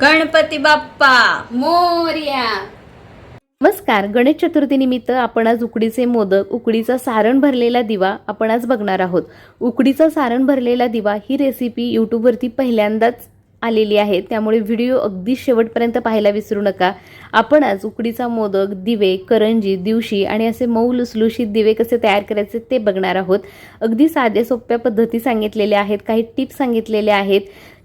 गणपती बाप्पा मोर्या. नमस्कार. गणेश चतुर्थीनिमित्त आपण आज उकडीचे मोदक उकडीचा सारण भरलेला दिवा आपण आज बघणार आहोत. उकडीचा सारण भरलेला दिवा ही रेसिपी यूट्यूबवरती पहिल्यांदाच आलेली आहे. त्यामुळे व्हिडिओ अगदी शेवटपर्यंत पाहायला विसरू नका. आपण आज उकडीचा मोदक दिवे करंजी दिवशी आणि असे मऊ लुसलुशीत दिवे कसे तयार करायचे ते बघणार आहोत. अगदी साध्या सोप्या पद्धती सांगितलेल्या आहेत काही टिप्स सांगितलेल्या आहेत.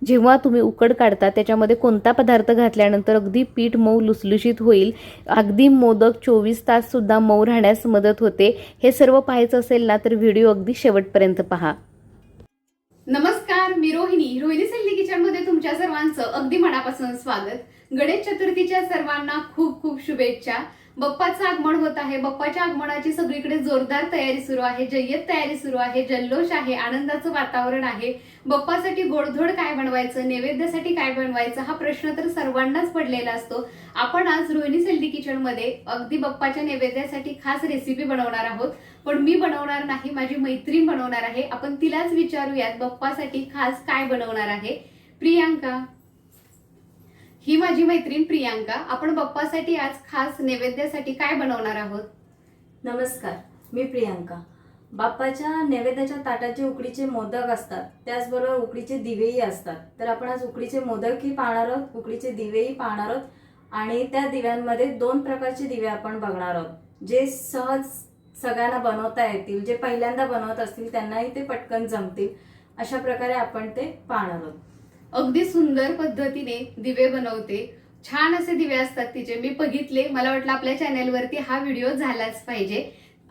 जेव्हा तुम्ही उकड काढता त्याच्यामध्ये कोणता पदार्थ घातल्यानंतर अगदी पीठ मऊ लुसलुशीत होईल. अगदी मोदक चोवीस तास सुद्धा मऊ राहण्यास मदत होते. हे सर्व पाहायचं असेल ना तर व्हिडिओ अगदी शेवटपर्यंत पहा. नमस्कार मी रोहिणी. रोहिणी सल्ली किचनमध्ये तुमच्या सर्वांचं अगदी मनापासून स्वागत. गणेश चतुर्थीच्या सर्वांना खूप खूप शुभेच्छा. बप्पाचं आगमन होत आहे. बप्पाच्या आगमनाची सगळीकडे जोरदार तयारी सुरू आहे. जय्यत तयारी सुरू आहे. जल्लोष आहे. आनंदाचं वातावरण आहे. बप्पासाठी गोडधोड काय बनवायचं? नैवेद्यासाठी काय बनवायचं? हा प्रश्न तर सर्वांनाच पडलेला असतो. आपण आज रोहिणी सेल्डी किचनमध्ये अगदी बप्पाच्या नैवेद्यासाठी खास रेसिपी बनवणार आहोत. पण मी बनवणार नाही माझी मैत्रीण बनवणार आहे. आपण तिलाच विचारूयात बप्पासाठी खास काय बनवणार आहे. प्रियांका. ही माझी मैत्रीण प्रियांका. आपण बप्पासाठी आज खास नैवेद्यासाठी काय बनवणार आहोत? नमस्कार मी प्रियांका. बाप्पाच्या नैवेद्याच्या ताटाचे उकडीचे मोदक असतात. त्याचबरोबर उकडीचे दिवेही असतात. तर आपण आज उकडीचे मोदकही पाहणार आहोत उकडीचे दिवेही पाहणार आहोत आणि त्या दिव्यांमध्ये दोन प्रकारचे दिवे आपण बघणार आहोत. जे सहज सगळ्यांना बनवता येतील जे पहिल्यांदा बनवत असतील त्यांनाही ते पटकन जमतील. अशा प्रकारे आपण ते पाहणार आहोत. अगदी सुंदर पद्धतीने दिवे बनवते. छान असे दिवे असतात तिचे. मी बघितले. मला वाटलं आपल्या चॅनेलवरती हा व्हिडिओ झालाच पाहिजे.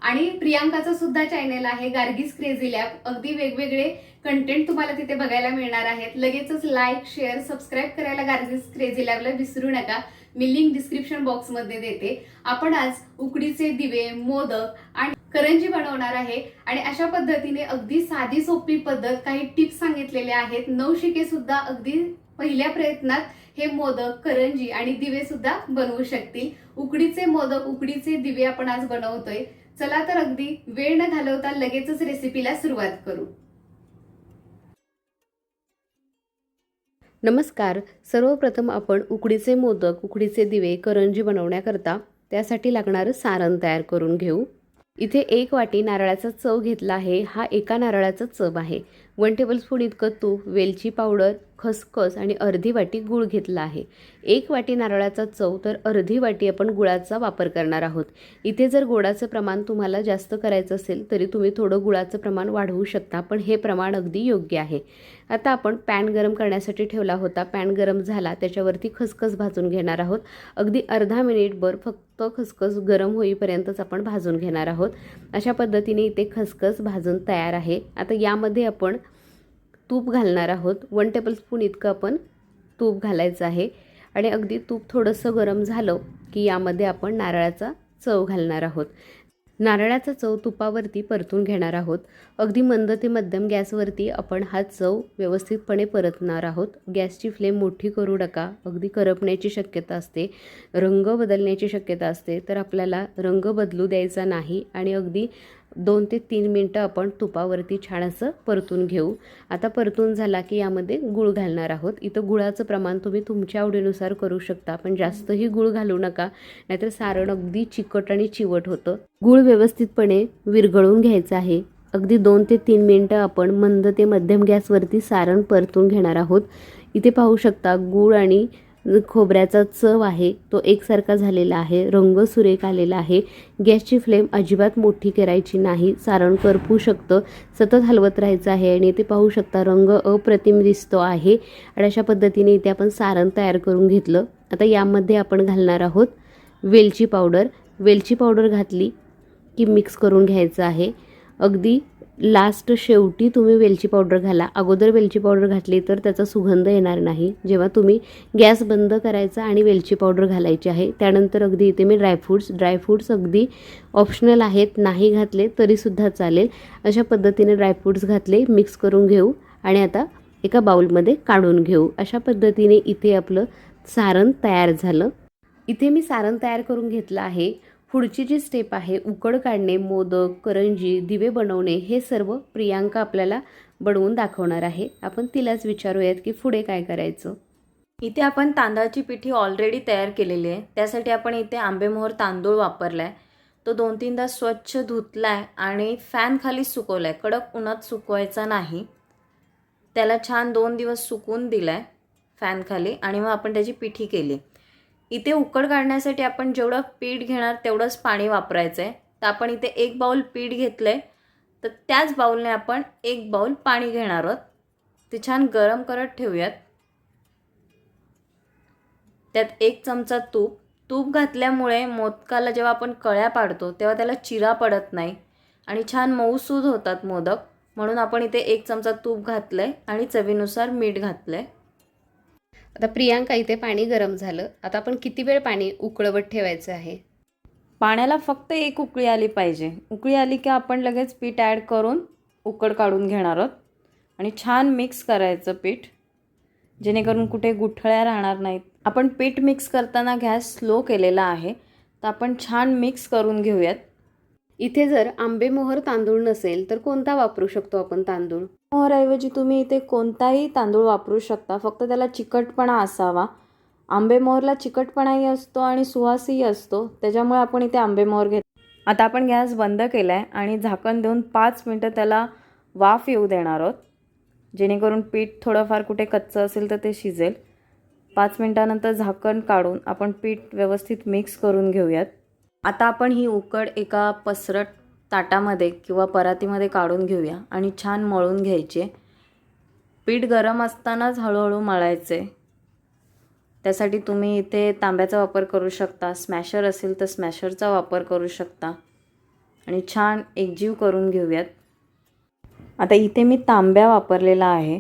आणि प्रियांकाचं सुद्धा चॅनेल आहे गार्गीज क्रेझी लॅब. अगदी वेगवेगळे कंटेंट तुम्हाला तिथे बघायला मिळणार आहेत. लगेचच लाईक शेअर सबस्क्राईब करायला गार्गीज क्रेझी लॅबला विसरू नका. मी लिंक डिस्क्रिप्शन बॉक्समध्ये देते. आपण आज उकडीचे दिवे मोदक आणि करंजी बनवणार आहे. आणि अशा पद्धतीने अगदी साधी सोपी पद्धत काही टिप्स सांगितलेल्या आहेत. नवशिके सुद्धा अगदी पहिल्या प्रयत्नात हे मोदक करंजी आणि दिवे सुद्धा बनवू शकतील. उकडीचे मोदक उकडीचे दिवे आपण आज बनवतोय. चला तर अगदी वेळ न घालवता लगेचच रेसिपीला सुरुवात करू. नमस्कार. सर्वप्रथम आपण उकडीचे मोदक उकडीचे दिवे करंजी बनवण्याकरता त्यासाठी लागणारं सारण तयार करून घेऊ. इथे एक वाटी नारळाचा चव घेतला आहे. हा एका नारळाचा चव आहे. वन टेबलस्पून इतकं तूप वेलची पावडर खसखस आणि अर्धी वाटी गूळ घेतला आहे. एक वाटी नारळाचा चव तर अर्धी वाटी आपण गुळाचा वापर करणार आहोत. इथे जर गुळाचं प्रमाण तुम्हाला जास्त करायचं असेल तरी तुम्ही थोडं गुळाचं प्रमाण वाढवू शकता पण हे प्रमाण अगदी योग्य आहे. आता आपण पॅन गरम करण्यासाठी ठेवला होता. पॅन गरम झाला त्याच्यावरती खसखस भाजून घेणार आहोत. अगदी अर्धा मिनिटभर फक्त खसखस गरम होईपर्यंतच आपण भाजून घेणार आहोत. अशा पद्धतीने इथे खसखस भाजून तयार आहे. आता यामध्ये आपण तूप घालणार आहोत. वन टेबलस्पून इतकं आपण तूप घालायचं आहे. आणि अगदी तूप थोडंसं गरम झालं की यामध्ये आपण नारळाचा चव घालणार आहोत. नारळाचा चव तुपावरती परतून घेणार आहोत. अगदी मंद ते मध्यम गॅसवरती आपण हा चव व्यवस्थितपणे परतणार आहोत. गॅसची फ्लेम मोठी करू नका. अगदी करपण्याची शक्यता असते. रंग बदलण्याची शक्यता असते. तर आपल्याला रंग बदलू द्यायचा नाही. आणि अगदी दोन ते तीन मिनटं आपण तुपावरती छान असं परतून घेऊ. आता परतून झाला की यामध्ये गूळ घालणार आहोत. इथं गुळाचं प्रमाण तुम्ही तुमच्या आवडीनुसार करू शकता पण जास्तही गूळ घालू नका नाहीतर सारण अगदी चिकट आणि चिवट होतं. गूळ व्यवस्थितपणे विरघळून घ्यायचं आहे. अगदी दोन ते तीन मिनटं आपण मंद ते मध्यम गॅसवरती सारण परतून घेणार आहोत. इथे पाहू शकता गूळ आणि खोबऱ्याचा चव आहे तो एकसारखा झालेला आहे रंग सुरेख आलेला आहे. गॅसची फ्लेम अजिबात मोठी करायची नाही सारण करपू शकतं सतत हलवत राहायचं आहे आणि ते पाहू शकता रंग अप्रतिम दिसतो आहे. आणि अशा पद्धतीने इथे आपण सारण तयार करून घेतलं. आता यामध्ये आपण घालणार आहोत वेलची पावडर. वेलची पावडर घातली की मिक्स करून घ्यायचं आहे. अगदी लास्ट शेवटी तुम्ही वेलची पावडर घाला. अगोदर वेलची पावडर घातली तर त्याचा सुगंध येणार नाही. जेव्हा तुम्ही गॅस बंद करायचा आणि वेलची पावडर घालायची आहे त्यानंतर अगदी इथे मी ड्रायफ्रूट्स ड्रायफ्रूट्स अगदी ऑप्शनल आहेत नाही घातले तरीसुद्धा चालेल. अशा पद्धतीने ड्रायफ्रूट्स घातले मिक्स करून घेऊ आणि आता एका बाउलमध्ये काढून घेऊ. अशा पद्धतीने इथे आपलं सारण तयार झालं. इथे मी सारण तयार करून घेतलं आहे. पुढची जी स्टेप आहे उकड काढणे मोदक करंजी दिवे बनवणे हे सर्व प्रियांका आपल्याला बनवून दाखवणार आहे. आपण तिलाच विचारूयात की पुढे काय करायचं. इथे आपण तांदळाची पिठी ऑलरेडी तयार केलेली आहे. त्यासाठी आपण इथे आंबेमोहर तांदूळ वापरला आहे तो दोन तीनदा स्वच्छ धुतला आहे आणि फॅन खाली सुकवला आहे कडक उन्हात सुकवायचा नाही. त्याला छान दोन दिवस सुकून दिला आहे फॅनखाली आणि मग आपण त्याची पिठी केली. इथे उकड काढण्यासाठी आपण जेवढं पीठ घेणार तेवढंच पाणी वापरायचं आहे तर आपण इथे एक बाऊल पीठ घेतलं आहे तर त्याच बाऊलने आपण एक बाऊल पाणी घेणार आहोत. ते छान गरम करत ठेवूयात. त्यात एक चमचा तूप. तूप घातल्यामुळे मोदकाला जेव्हा आपण कळ्या पाडतो तेव्हा त्याला चिरा पडत नाही. आणि छान मऊसूद होतात मोदक. म्हणून आपण इथे एक चमचा तूप घातलं आहे आणि चवीनुसार मीठ घातलं आहे आता प्रियांका इथे पाणी गरम झालं. आता आपण किती वेळ पाणी उकळवत ठेवायचं आहे? पाण्याला फक्त एक उकळी आली पाहिजे. उकळी आली की आपण लगेच पीठ ॲड करून उकड काढून घेणार आहोत. आणि छान मिक्स करायचं पीठ जेणेकरून कुठे गुठळ्या राहणार नाहीत. आपण पीठ मिक्स करताना गॅस स्लो केलेला आहे. तर आपण छान मिक्स करून घेऊयात. इथे जर आंबेमोहर तांदूळ नसेल तर कोणता वापरू शकतो आपण तांदूळ? मोहरऐवजी तुम्ही इथे कोणताही तांदूळ वापरू शकता. फक्त त्याला चिकटपणा असावा. आंबेमोहरला चिकटपणाही असतो आणि सुवासही असतो. त्याच्यामुळे आपण इथे आंबेमोहर घेत आता आपण गॅस बंद केला आहे आणि झाकण देऊन पाच मिनटं त्याला वाफ येऊ देणार आहोत. जेणेकरून पीठ थोडंफार कुठे कच्चं असेल तर ते शिजेल. पाच मिनटानंतर झाकण काढून आपण पीठ व्यवस्थित मिक्स करून घेऊयात. आता आपण ही उकड एका पसरट ताटामध्ये किंवा परातीमध्ये काढून घेऊया आणि छान मळून घ्यायचे. पीठ गरम असतानाच हळूहळू मळायचे. त्यासाठी तुम्ही इथे तांब्याचा वापर करू शकता. स्मॅशर असेल तर स्मॅशरचा वापर करू शकता. आणि छान एकजीव करून घेऊयात. आता इथे मी तांब्या वापरलेला आहे.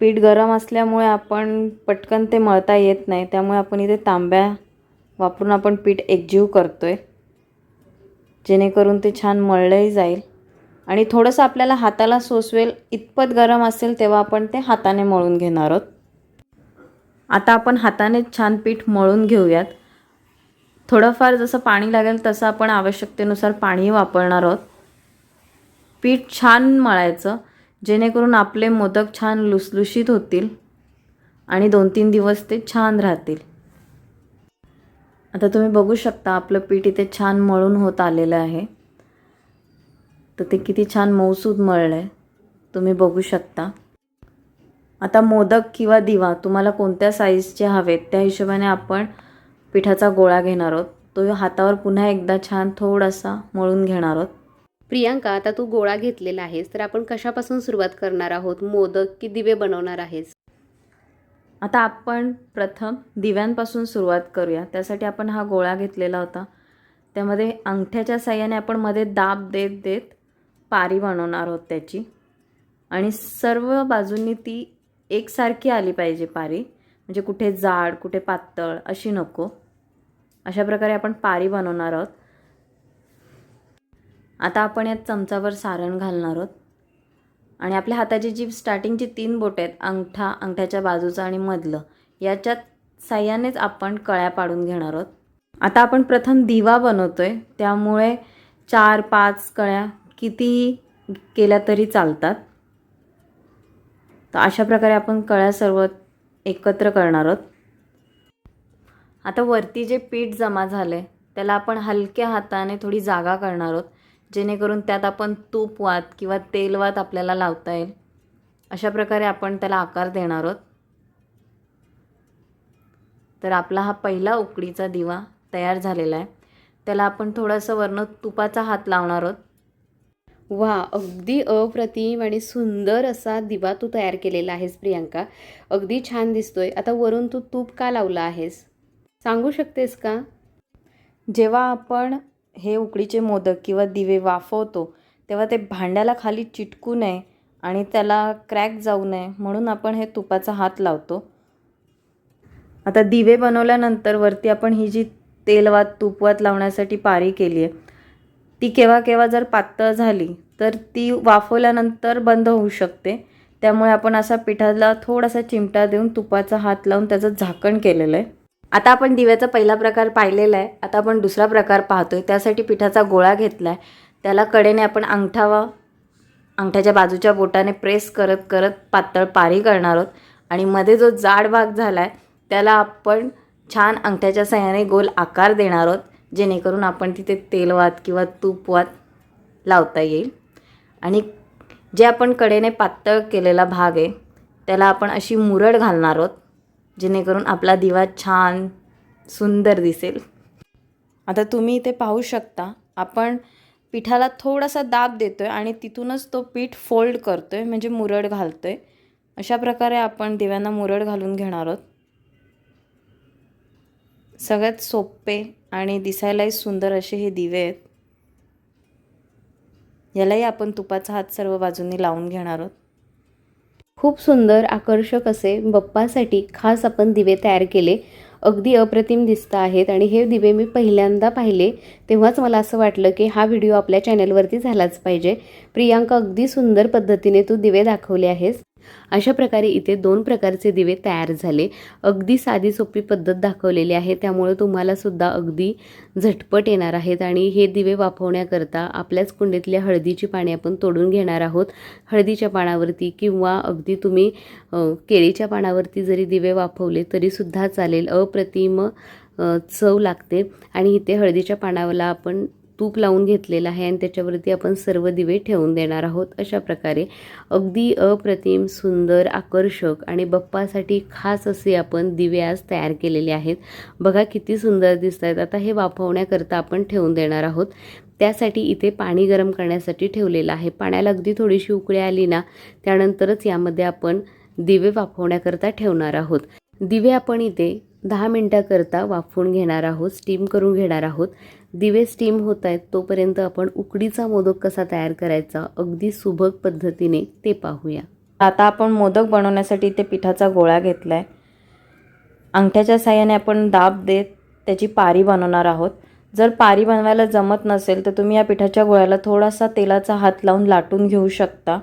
पीठ गरम असल्यामुळे आपण पटकन ते मळता येत नाही. त्यामुळे आपण इथे तांब्या वापरून आपण पीठ एकजीव करतो आहे जेणेकरून ते छान मळलंही जाईल. आणि थोडंसं आपल्याला हाताला सोसवेल इतपत गरम असेल तेव्हा आपण ते हाताने मळून घेणार आहोत. आता आपण हाताने छान पीठ मळून घेऊयात. थोडंफार जसं पाणी लागेल तसं आपण आवश्यकतेनुसार पाणी वापरणार आहोत. पीठ छान मळायचं जेणेकरून आपले मोदक छान लुसलुशीत होतील आणि दोन तीन दिवस ते छान राहतील. आता तुम्ही बघू शकता आपलं पीठ इथे छान मळून होत आलेलं आहे. तर ते किती छान मऊसूद मळलं आहे तुम्ही बघू शकता. आता मोदक किंवा दिवा तुम्हाला कोणत्या साईजचे हवेत त्या हिशोबाने आपण पिठाचा गोळा घेणार आहोत. तो हातावर पुन्हा एकदा छान थोडासा मळून घेणार आहोत. प्रियांका आता तू गोळा घेतलेला आहेस तर आपण कशापासून सुरुवात करणार आहोत? मोदक की दिवे बनवणार आहेस? आता आपण प्रथम दिव्यांपासून सुरुवात करूया. त्यासाठी आपण हा गोळा घेतलेला होता. त्यामध्ये अंगठ्याच्या साह्याने आपण मध्ये दाब देत देत पारी बनवणार आहोत त्याची. आणि सर्व बाजूंनी ती एकसारखी आली पाहिजे पारी. म्हणजे कुठे जाड कुठे पातळ अशी नको. अशा प्रकारे आपण पारी बनवणार आहोत. आता आपण यात चमचावर सारण घालणार आहोत. आणि आपल्या हाताची जी स्टार्टिंगची तीन बोट आहेत अंगठा अंगठ्याच्या बाजूचं आणि मधलं याच्यात साह्यानेच आपण कळ्या पाडून घेणार आहोत. आता आपण प्रथम दिवा बनवतो आहे त्यामुळे चार पाच कळ्या कितीही केल्या तरी चालतात. तर अशा प्रकारे आपण कळ्या सर्व एकत्र करणार आहोत. आता वरती जे पीठ जमा झालं आहे त्याला आपण हलक्या हाताने थोडी जागा करणार आहोत. जेणेकरून त्यात आपण तूप वात किंवा तेल वात आपल्याला लावता येईल. अशा प्रकारे आपण त्याला आकार देणार आहोत. तर आपला हा पहिला उकडीचा दिवा तयार झालेला आहे. त्याला आपण थोडंसं वरनं तुपाचा हात लावणार आहोत. वा अगदी अप्रतिम आणि सुंदर असा दिवा तू तयार केलेला आहेस प्रियांका. अगदी छान दिसतोय. आता वरून तू तूप का लावला आहेस? सांगू शकतेस का? जेव्हा आपण हे उकडीचे मोदक किंवा दिवे वाफवतो तेव्हा ते भांड्याला खाली चिटकू नये आणि त्याला क्रॅक जाऊ नये म्हणून आपण हे तुपाचा हात लावतो. आता दिवे बनवल्यानंतर वरती आपण ही जी तेलवात तुपवात लावण्यासाठी पारी केली आहे ती केव्हा केव्हा जर पातळ झाली तर ती वाफवल्यानंतर बंद होऊ शकते. त्यामुळे आपण असा पिठाला थोडासा चिमटा देऊन तुपाचा हात लावून त्याचं झाकण केलेलं आहे. आता आपण दिव्याचा पहिला प्रकार पाहिलेला आहे. आता आपण दुसरा प्रकार पाहतोय. त्यासाठी पिठाचा गोळा घेतला आहे त्याला कडेने आपण अंगठा व अंगठ्याच्या बाजूच्या बोटाने प्रेस करत करत पातळ पारी करणार आहोत. आणि मध्ये जो जाड भाग झाला आहे त्याला आपण छान अंगठ्याच्या सहाय्याने गोल आकार देणार आहोत जेणेकरून आपण तिथे तेलवात किंवा तूपवात लावता येईल. आणि जे आपण कडेने पातळ केलेला भाग आहे त्याला आपण अशी मुरड घालणार आहोत. जेणेकरून आपला दिवा छान सुंदर दिसेल. आता तुम्ही इथे पाहू शकता आपण पिठाला थोडासा दाब देतो आहे आणि तिथूनच तो पीठ फोल्ड करतो आहे म्हणजे मुरड घालतो आहे अशा प्रकारे आपण दिव्यांना मुरड घालून घेणार आहोत. सगळ्यात सोपे आणि दिसायलाही सुंदर असे हे दिवे आहेत. यालाही आपण तुपाचा हात सर्व बाजूंनी लावून घेणार आहोत. खूप सुंदर आकर्षक असे बप्पासाठी खास आपण दिवे तयार केले. अगदी अप्रतिम दिसत आहेत आणि हे दिवे मी पहिल्यांदा पाहिले तेव्हाच मला असं वाटलं की हा व्हिडिओ आपल्या चॅनलवरती झालाच पाहिजे. प्रियांका अगदी सुंदर पद्धतीने तू दिवे दाखवले आहेस. अशा प्रकारे इथे दोन प्रकारचे दिवे तयार झाले. अगदी साधी सोपी पद्धत दाखवलेली आहे. त्यामुळे तुम्हाला सुद्धा अगदी झटपट येणार आहेत आणि हे दिवे वाफवण्याकरता आपल्याच कुंडीतल्या हळदीची पाने आपण तोडून घेणार आहोत. हळदीच्या पानावरती किंवा अगदी तुम्ही केळीच्या पानावरती जरी दिवे वाफवले तरीसुद्धा चालेल. अप्रतिम चव लागते. आणि इथे हळदीच्या पानावरला आपण तूप लावून घेतलेलं आहे आणि त्याच्यावरती आपण सर्व दिवे ठेवून देणार आहोत. अशा प्रकारे अगदी अप्रतिम सुंदर आकर्षक आणि बप्पासाठी खास असे आपण दिवे आज तयार केलेले आहेत. बघा किती सुंदर दिसत आहेत आता हे वाफवण्याकरता आपण ठेवून देणार आहोत. त्यासाठी इथे पाणी गरम करण्यासाठी ठेवलेलं आहे. पाण्याला अगदी थोडीशी उकळी आली ना त्यानंतरच यामध्ये आपण दिवे वाफवण्याकरता ठेवणार आहोत. दिवे आपण इथे दहा मिनटाकरता वाफवून घेणार आहोत स्टीम करून घेणार आहोत. दिवे स्टीम होत आहेत तोपर्यंत आपण उकडीचा मोदक कसा तयार करायचा अगदी सुबक पद्धतीने ते पाहूया. आता आपण मोदक बनवण्यासाठी इथे पिठाचा गोळा घेतला आहे अंगठ्याच्या साह्याने आपण दाब देत त्याची पारी बनवणार आहोत. जर पारी बनवायला जमत नसेल तर तुम्ही या पिठाच्या गोळ्याला थोडासा तेलाचा हात लावून लाटून घेऊ शकता.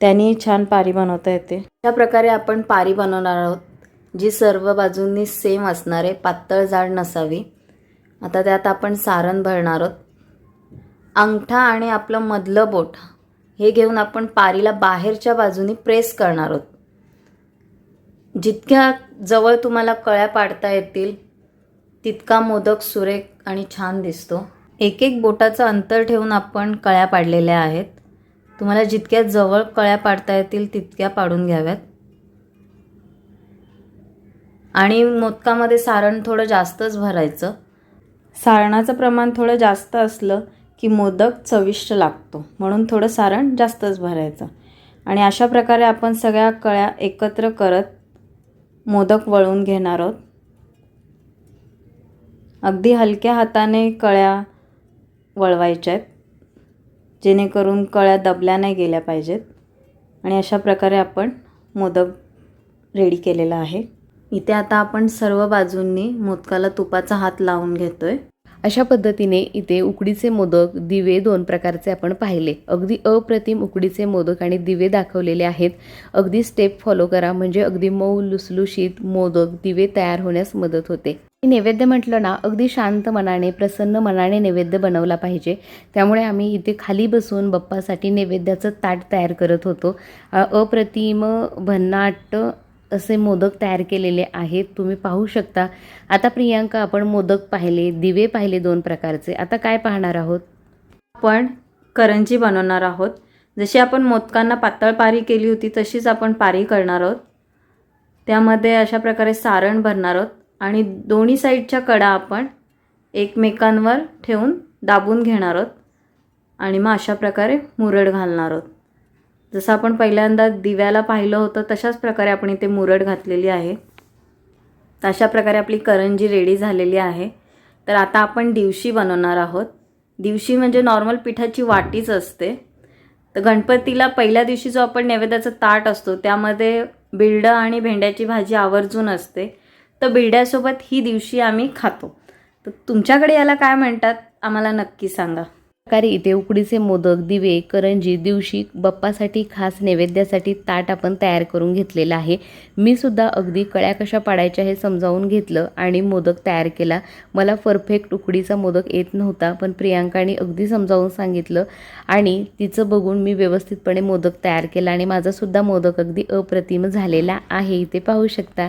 त्यांनी छान पारी बनवता येते. अशा प्रकारे आपण पारी बनवणार आहोत जी सर्व बाजूंनी सेम असणार आहे पातळ जाड नसावी. आता त्यात आपण सारण भरणार आहोत. अंगठा आणि आपलं मधलं बोट हे घेऊन आपण पारीला बाहेरच्या बाजूनी प्रेस करणार आहोत. जितक्या जवळ तुम्हाला कळ्या पाडता येतील तितका मोदक सुरेख आणि छान दिसतो. एक एक बोटाचं अंतर ठेवून आपण कळ्या पाडलेल्या आहेत. तुम्हाला जितक्या जवळ कळ्या पाडता येतील तितक्या पाडून घ्याव्यात. आणि मोदकामध्ये सारण थोडं जास्तच भरायचं. सारणाचं प्रमाण थोडं जास्त असलं की मोदक चविष्ट लागतो. म्हणून थोडं सारण जास्तच भरायचं. आणि अशा प्रकारे आपण सगळ्या कळ्या एकत्र करत मोदक वळून घेणार आहोत. अगदी हलक्या हाताने कळ्या वळवायच्या आहेत जेणेकरून कळ्या दबल्या नाही गेल्या पाहिजेत. आणि अशा प्रकारे आपण मोदक रेडी केलेला आहे. इथे आता आपण सर्व बाजूंनी मोदकाला तुपाचा हात लावून घेतो आहे अशा पद्धतीने इथे उकडीचे मोदक दिवे दोन प्रकारचे आपण पाहिले. अगदी अप्रतिम उकडीचे मोदक आणि दिवे दाखवलेले आहेत. अगदी स्टेप फॉलो करा म्हणजे अगदी मऊ लुसलुशीत मोदक दिवे तयार होण्यास मदत होते. नैवेद्य म्हटलं ना अगदी शांत मनाने प्रसन्न मनाने नैवेद्य बनवला पाहिजे. त्यामुळे आम्ही इथे खाली बसून बप्पासाठी नैवेद्याचं ताट तयार करत होतो. अप्रतिम भन्नाट असे मोदक तयार केलेले आहेत. तुम्ही पाहू शकता. आता प्रियांका आपण मोदक पाहिले दिवे पाहिले दोन प्रकारचे. आता काय पाहणार आहोत? आपण करंजी बनवणार आहोत. जशी आपण मोदकांना पातळ पारी केली होती तशीच आपण पारी करणार आहोत. त्यामध्ये अशा प्रकारे सारण भरणार आहोत आणि दोन्ही साईडच्या कडा आपण एकमेकांवर ठेवून दाबून घेणार आहोत आणि मग अशा प्रकारे मुरड घालणार आहोत. जसं आपण पहिल्यांदा दिव्याला पाहिलं होतं तशाच प्रकारे आपण इथे मुरड घातलेली आहे. तर अशा प्रकारे आपली करंजी रेडी झालेली आहे. तर आता आपण दिवशी बनवणार आहोत. दिवशी म्हणजे नॉर्मल पिठाची वाटीच असते. तर गणपतीला पहिल्या दिवशी जो आपण नैवेद्याचा ताट असतो त्यामध्ये बिल्डं आणि भेंड्याची भाजी आवर्जून असते. तर बिल्ड्यासोबत ही दिवशी आम्ही खातो. तर तुमच्याकडे याला काय म्हणतात आम्हाला नक्की सांगा. प्रकारे इथे उकडीचे मोदक दिवे करंजी दिवशी बाप्पासाठी खास नैवेद्यासाठी ताट आपण तयार करून घेतलेलं आहे. मी सुद्धा अगदी कळ्या कशा पाडायच्या हे समजावून घेतलं आणि मोदक तयार केला. मला परफेक्ट उकडीचा मोदक येत नव्हता पण प्रियांकाने अगदी समजावून सांगितलं आणि तिचं बघून मी व्यवस्थितपणे मोदक तयार केला आणि माझासुद्धा मोदक अगदी अप्रतिम झालेला आहे. इथे पाहू शकता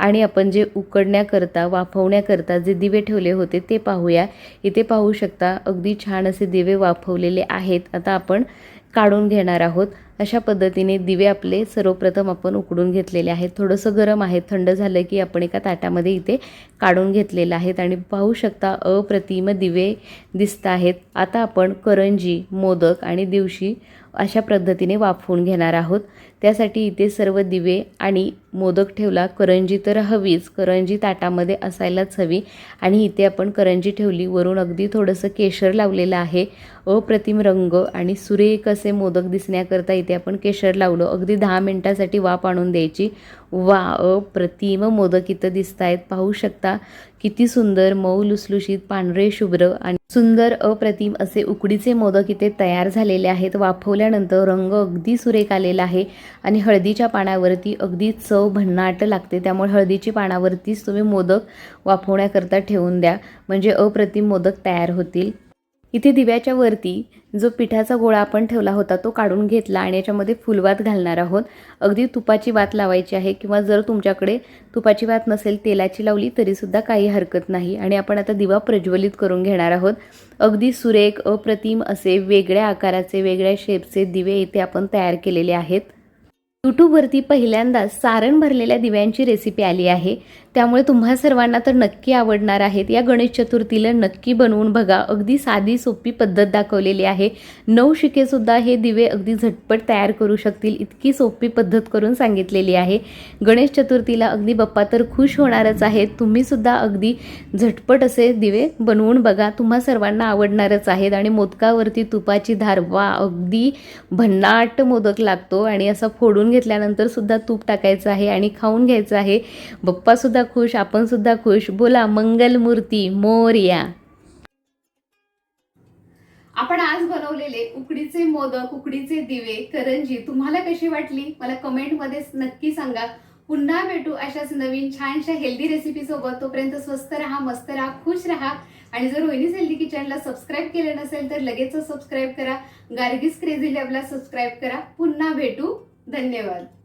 आणि आपण जे उकडण्याकरता वाफवण्याकरता जे दिवे ठेवले होते ते पाहूया. इथे पाहू शकता अगदी छान असे दिवे वाफवलेले आहेत. आता आपण काढून घेणार आहोत. अशा पद्धतीने दिवे आपले सर्वप्रथम आपण उकडून घेतलेले आहेत. थोडंसं गरम आहे. थंड झालं की आपण एका ताटामध्ये इथे काढून घेतलेलं आहेत. आणि पाहू शकता अप्रतिम दिवे दिसत आहेत. आता आपण करंजी मोदक आणि दिवशी अशा पद्धतीने वाफवून घेणार आहोत. त्यासाठी इथे सर्व दिवे आणि मोदक ठेवला. करंजी तर हवीच. करंजी ताटामध्ये असायलाच हवी. आणि इथे आपण करंजी ठेवली. वरून अगदी थोडंसं केशर लावलेलं आहे. अप्रतिम रंग आणि सुरेख असे मोदक दिसण्याकरता इथे आपण केशर लावलं. अगदी दहा मिनटासाठी वाफ आणून द्यायची. वा अप्रतिम मोदक इथं दिसत आहेत पाहू शकता किती सुंदर मऊ लुसलुशीत पांढरे शुभ्र आणि सुंदर अप्रतिम असे उकडीचे मोदक इथे तयार झालेले आहेत. वाफवल्यानंतर रंग अगदी सुरेख आलेला आहे आणि हळदीच्या पानावरती अगदी चव भन्नाट लागते. त्यामुळे हळदीची पानावरतीच तुम्ही मोदक वाफवण्याकरता ठेवून द्या. म्हणजे अप्रतिम मोदक तयार होतील. इथे दिव्याच्या वरती जो पिठाचा गोळा आपण ठेवला होता तो काढून घेतला आणि याच्यामध्ये फुलवात घालणार आहोत. अगदी तुपाची वात लावायची आहे किंवा जर तुमच्याकडे तुपाची वात नसेल तेलाची लावली तरीसुद्धा काही हरकत नाही आणि आपण आता दिवा प्रज्वलित करून घेणार आहोत. अगदी सुरेख अप्रतिम असे वेगळ्या आकाराचे वेगळ्या शेपचे दिवे इथे आपण तयार केलेले आहेत. यूट्यूबवरती पहिल्यांदाच सारण भरलेल्या दिव्यांची रेसिपी आली आहे. त्यामुळे तुम्हा सर्वांना तर नक्की आवडणार आहेत. या गणेश चतुर्थीला नक्की बनवून बघा. अगदी साधी सोपी पद्धत दाखवलेली आहे. नऊ शिकेसुद्धा हे दिवे अगदी झटपट तयार करू शकतील इतकी सोपी पद्धत करून सांगितलेली आहे. गणेश चतुर्थीला अगदी बाप्पा तर खुश होणारच आहेत. तुम्हीसुद्धा अगदी झटपट असे दिवे बनवून बघा. तुम्हा सर्वांना आवडणारच आहेत. आणि मोदकावरती तुपाची धार वा अगदी भन्नाट मोदक लागतो. आणि असा फोडून घेतल्यानंतर सुद्धा तूप टाकायचं आहे आणि खाऊन घ्यायचं आहे. बप्पासुद्धा सुद्धा खुश आपण सुद्धा खुश. बोला मंगलमूर्ती मोर्या. आपण आज बनवलेले उकडीचे मोदक उकडीचे दिवे करंजी तुम्हाला कशी वाटली? मला कमेंटमध्ये नक्की सांगा. पुन्हा भेटू अशाच नवीन छानशा हेल्दी रेसिपी सोबत. तोपर्यंत स्वस्त राहा मस्त राहा खुश राहा. आणि जर रोहिणीज हेल्दी किचनला सबस्क्राईब केलं नसेल तर लगेच सबस्क्राईब करा. गार्गीस क्रेझी लॅबला सबस्क्राईब करा. पुन्हा भेटू. धन्यवाद.